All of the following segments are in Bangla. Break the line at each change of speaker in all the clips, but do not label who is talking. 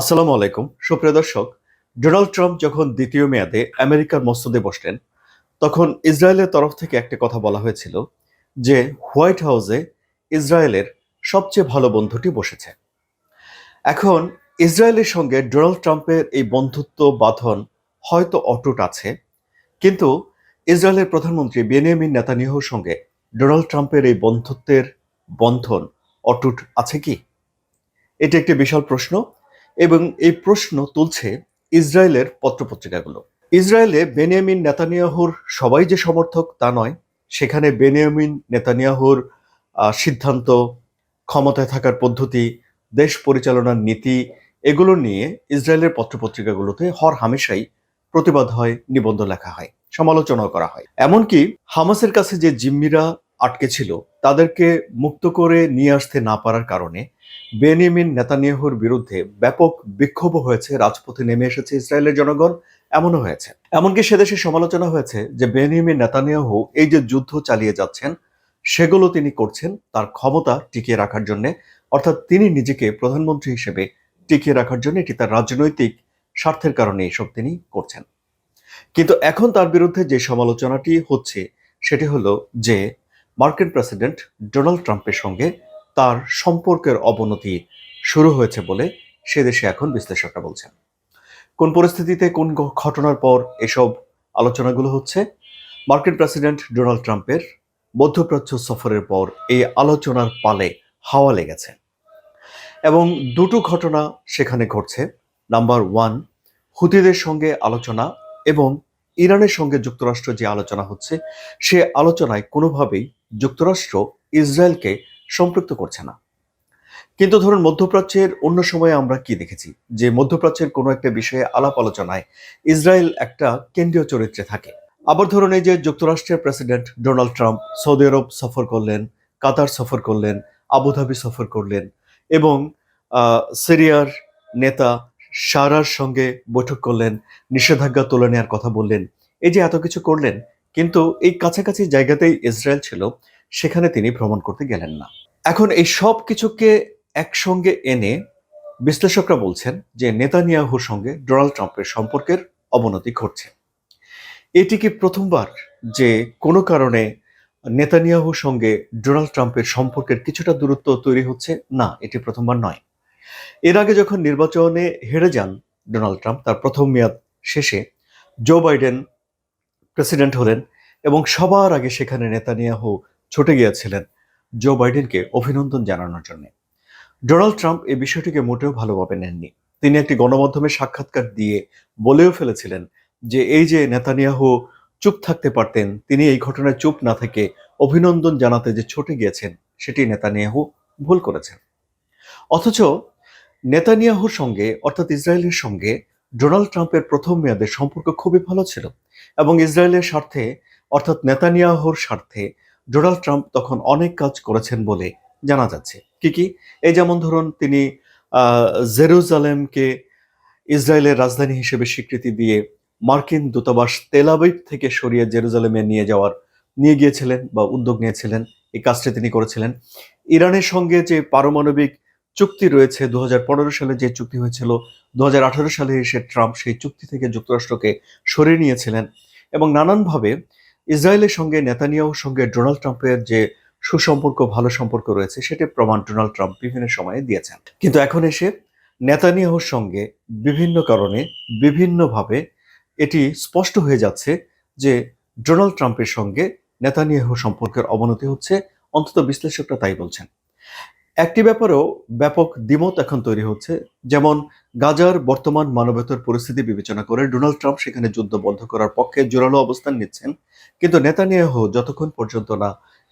আসসালামু আলাইকুম সুপ্রিয় দর্শক ডোনাল্ড ট্রাম্প যখন দ্বিতীয় মেয়াদে আমেরিকার মসজিদে বসলেন তখন ইসরায়েলের তরফ থেকে একটা কথা বলা হয়েছিল যে হোয়াইট হাউসে ইসরায়েলের সবচেয়ে ভালো বন্ধুটি বসেছে এখন ইসরায়েলের সঙ্গে ডোনাল্ড ট্রাম্পের এই বন্ধুত্ব বাঁধন হয়তো অটুট আছে কিন্তু ইসরায়েলের প্রধানমন্ত্রী বেনিয়ামিন নেতানিয়াহুর সঙ্গে ডোনাল্ড ট্রাম্পের এই বন্ধুত্বের বন্ধন অটুট আছে কি এটি একটি বিশাল প্রশ্ন এবং এই প্রশ্ন তুলছে ইসরায়েলের পত্রপত্রিকাগুলো ইসরায়েলে বেনিয়ামিন নেতানিয়াহুর সবাই যে সমর্থক তা নয় সেখানে বেনিয়ামিন নেতানিয়াহুর সিদ্ধান্ত ক্ষমতায় থাকার পদ্ধতি দেশ পরিচালনার নীতি এগুলো নিয়ে ইসরায়েলের পত্রপত্রিকাগুলোতে হর হামেশাই প্রতিবাদ হয় নিবন্ধ লেখা হয় সমালোচনাও করা হয় এমনকি হামাসের কাছে যে জিম্মিরা আটকে ছিল তাদেরকে মুক্ত করে নিয়ে আসতে না পারার কারণে বেনিয়ামিন নেতানিয়াহুর বিরুদ্ধে ব্যাপক বিক্ষোভ হয়েছে রাজপথে নেমে এসেছে ইসরায়েলের জনগণ এমনও হয়েছে এমনকি সেদেশে সমালোচনা হয়েছে যে বেনিয়ামিন নেতানিয়াহু এই যে যুদ্ধ চালিয়ে যাচ্ছেন সেগুলো তিনি করছেন তার ক্ষমতা টিকিয়ে রাখার জন্য অর্থাৎ তিনি নিজেকে প্রধানমন্ত্রী হিসেবে টিকিয়ে রাখার জন্য এটি তার রাজনৈতিক স্বার্থের কারণে এসব তিনি করছেন কিন্তু এখন তার বিরুদ্ধে যে সমালোচনাটি হচ্ছে সেটি হলো যে মার্কিন প্রেসিডেন্ট ডোনাল্ড ট্রাম্পের সঙ্গে তার সম্পর্কের অবনতি শুরু হয়েছে বলে সে দেশে এখন বিশ্লেষকরা বলছেন কোন পরিস্থিতিতে কোন ঘটনার পর এসব আলোচনাগুলো হচ্ছে মার্কিন প্রেসিডেন্ট ডোনাল্ড ট্রাম্পের মধ্যপ্রাচ্য সফরের পর এই আলোচনার পালে হাওয়া লেগেছে এবং দুটো ঘটনা সেখানে ঘটছে নাম্বার ওয়ান হুতিদের সঙ্গে আলোচনা এবং ইরানের সঙ্গে যুক্তরাষ্ট্র যে আলোচনা হচ্ছে সে আলোচনায় কোনোভাবেই যুক্তরাষ্ট্র ইসরায়েলকে সম্পৃক্ত করছে না কিন্তু ধরুন মধ্যপ্রাচ্যের অন্য সময়ে আমরা কি দেখেছি যে মধ্যপ্রাচ্যের কোনো একটা বিষয়ে আলাপ আলোচনায় ইসরায়েল একটা কেন্দ্রীয় চরিত্রে থাকে আবার ধরুন এই যে যুক্তরাষ্ট্রের প্রেসিডেন্ট ডোনাল্ড ট্রাম্প সৌদি আরব সফর করলেন কাতার সফর করলেন আবুধাবি সফর করলেন এবং সিরিয়ার নেতা সারার সঙ্গে বৈঠক করলেন নিষেধাজ্ঞা তুলে নেওয়ার কথা বললেন এই যে এত কিছু করলেন কিন্তু এই কাছাকাছি জায়গাতেই ইসরায়েল ছিল সেখানে তিনি ভ্রমণ করতে গেলেন না এখন এই সব কিছুকে একসঙ্গে এনে বিশ্লেষকরা বলছেন যে নেতানিয়াহুর সঙ্গে ডোনাল্ড ট্রাম্পের সম্পর্কের অবনতি ঘটছে এটি কি প্রথমবার যে কোনো কারণে নেতানিয়াহুর সঙ্গে ডোনাল্ড ট্রাম্পের সম্পর্কের কিছুটা দূরত্ব তৈরি হচ্ছে না এটি প্রথমবার নয় এর আগে যখন নির্বাচনে হেরে যান ডোনাল্ড ট্রাম্প তার প্রথম মেয়াদ শেষে জো বাইডেন প্রেসিডেন্ট হলেন এবং সবার আগে সেখানে নেতানিয়াহু ছুটে গিয়েছিলেন জো বাইডেনকে অভিনন্দন জানানোর জন্য ডোনাল্ড ট্রাম্প এই বিষয়টিকে মোটেও ভালোভাবে নেননি তিনি একটি গণমাধ্যমে সাক্ষাৎকার দিয়ে বলেও ফেলেছিলেন যে এই যে নেতানিয়াহু চুপ থাকতে পারতেন তিনি এই ঘটনায় চুপ না থেকে অভিনন্দন জানাতে যে ছুটে গিয়েছেন সেটি নেতানিয়াহু ভুল করেছেন অথচ নেতানিয়াহুর সঙ্গে অর্থাৎ ইসরায়েলের সঙ্গে ডোনাল্ড ট্রাম্পের প্রথম মেয়াদের সম্পর্ক খুবই ভালো ছিল এবং ইসরায়েলের স্বার্থে অর্থাৎ নেতানিয়াহুর স্বার্থে ডোনাল্ড ট্রাম্প তখন অনেক কাজ করেছেন বলে জানা যাচ্ছে কি কি এই যেমন ধরুন তিনি জেরুজালেমকে ইসরায়েলের রাজধানী হিসেবে স্বীকৃতি দিয়ে মার্কিন দূতাবাস তেলাবিব থেকে সরিয়ে জেরুজালেমে নিয়ে যাওয়ার নিয়ে গিয়েছিলেন বা উদ্যোগ নিয়েছিলেন এই কাজটি তিনি করেছিলেন ইরানের সঙ্গে যে পারমাণবিক চুক্তি রয়েছে দু সালে যে চুক্তি হয়েছিল দু সালে এসে ট্রাম্প সেই চুক্তি থেকে যুক্তরাষ্ট্রকে সরিয়ে নিয়েছিলেন এবং নানানভাবে ইসরায়েলের সঙ্গে নেতানিয়াহুর সঙ্গে ডোনাল্ড ট্রাম্পের যে সুসম্পর্ক ভালো সম্পর্ক রয়েছে সেটি প্রমাণ ডোনাল্ড ট্রাম্প বিভিন্ন সময়ে দিয়েছেন কিন্তু এখন এসে নেতানিয়াহুর সঙ্গে বিভিন্ন কারণে বিভিন্নভাবে এটি স্পষ্ট হয়ে যাচ্ছে যে ডোনাল্ড ট্রাম্পের সঙ্গে নেতানিয়াহু সম্পর্কের অবনতি হচ্ছে অন্তত বিশ্লেষকরা তাই বলছেন একটি ব্যাপারেও ব্যাপক দ্বিমত এখন তৈরি হচ্ছে যেমন গাজার বর্তমান মানবেতর পরিস্থিতি বিবেচনা করে ডোনাল্ড ট্রাম্প সেখানে যুদ্ধ বন্ধ করার পক্ষে জোরালো অবস্থান নিচ্ছেন কিন্তু নেতানিয়াহ যতক্ষণ পর্যন্ত না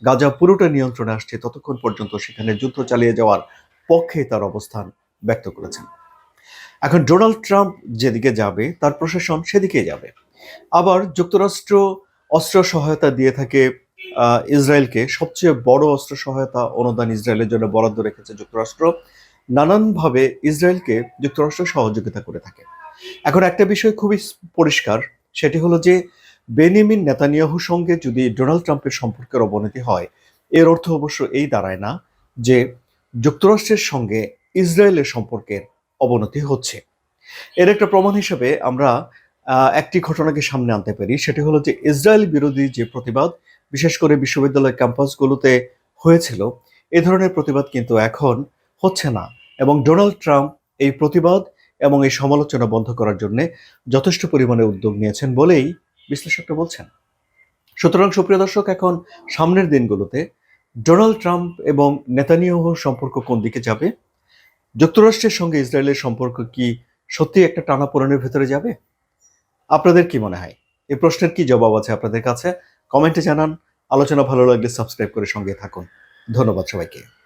গাজা পুরোটা নিয়ন্ত্রণে আসছে ততক্ষণ পর্যন্ত সেখানে যুদ্ধ চালিয়ে যাওয়ার পক্ষে তার অবস্থান ব্যক্ত করেছেন এখন ডোনাল্ড ট্রাম্প যেদিকে যাবে তার প্রশাসন সেদিকে যাবে আবার যুক্তরাষ্ট্র অস্ত্র সহায়তা দিয়ে থাকে ইসরায়েলকে সবচেয়ে বড় অস্ত্র সহায়তা অনুদান ইসরায়েলের জন্য বরাদ্দ রেখেছে যুক্তরাষ্ট্র নানানভাবে ইসরায়েলকে যুক্তরাষ্ট্র সহযোগিতা করে থাকে এখন একটা বিষয় খুবই পরিষ্কার সেটি হলো যে বেনিমিন নেতানিয়াহুর সঙ্গে যদি ডোনাল্ড ট্রাম্পের সম্পর্কের অবনতি হয় এর অর্থ অবশ্য এই দাঁড়ায় না যে যুক্তরাষ্ট্রের সঙ্গে ইসরায়েলের সম্পর্কের অবনতি হচ্ছে এর একটা প্রমাণ হিসেবে আমরা একটি ঘটনাকে সামনে আনতে পারি সেটি হলো যে ইসরায়েল বিরোধী যে প্রতিবাদ বিশেষ করে বিশ্ববিদ্যালয় ক্যাম্পাসগুলোতে হয়েছিল এ ধরনের প্রতিবাদ কিন্তু এখন হচ্ছে না এবং ডোনাল্ড ট্রাম্প এই প্রতিবাদ এবং এই সমালোচনা বন্ধ করার জন্য যথেষ্ট পরিমাণে উদ্যোগ নিয়েছেন বলেই বিশ্লেষকরা বলছেন সুতরাং সুপ্রিয় দর্শক এখন সামনের দিনগুলোতে ডোনাল্ড ট্রাম্প এবং নেতানিয়াহ সম্পর্ক কোন দিকে যাবে যুক্তরাষ্ট্রের সঙ্গে ইসরায়েলের সম্পর্ক কি সত্যি একটা টানাপোড়েনের ভেতরে যাবে আপনাদের কি মনে হয় এই প্রশ্নের কি জবাব আছে আপনাদের কাছে কমেন্টে জানান আলোচনা ভালো লাগলে সাবস্ক্রাইব করে সঙ্গে থাকুন ধন্যবাদ সবাইকে